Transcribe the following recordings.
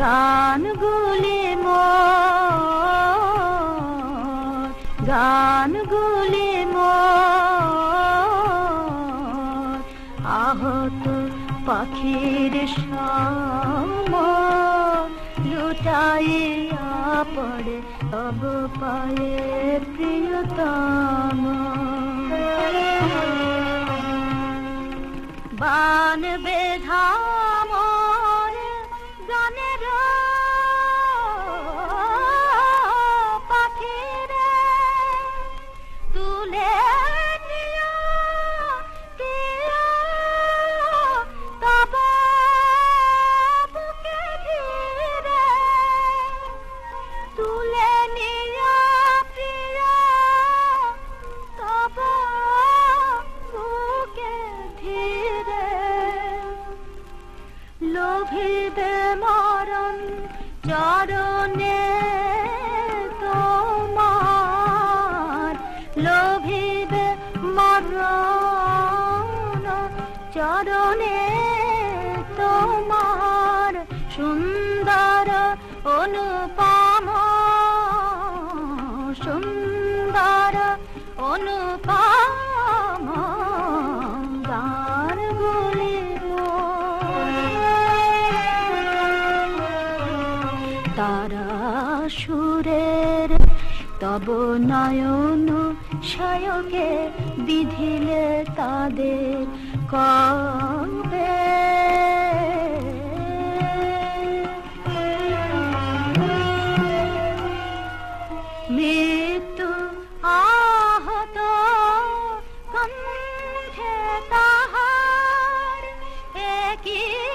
গানগুলি মোর গানগুলি মোর। আহত পাখির সাম লুটাইয়া পড়ে তব পায়ে প্রিয়তম। বান বেধা লোভিবে মরণ চরণে তোমার। লোভিবে মরণ চরণে তোমার। সুন্দর অনুপম সুন্দর অনুপম। সুরের তব নয়ন সায়কে বিধিলে তাদের কবে মৃত্যু আহত কণ্ঠে তাহার একই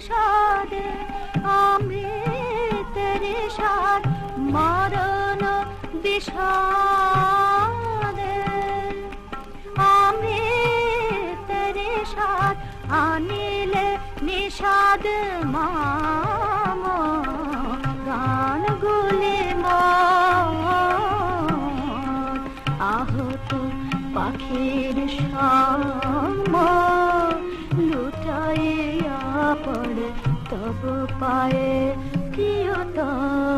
বিষাদে অমৃতের সার মরণ বিষাদে। অমৃতের সার আনিলে নিষাদ মাম, গান গুলি আহত পাখির সাম লুটাইয়া পড়ে তব পায়ে প্রিয়তম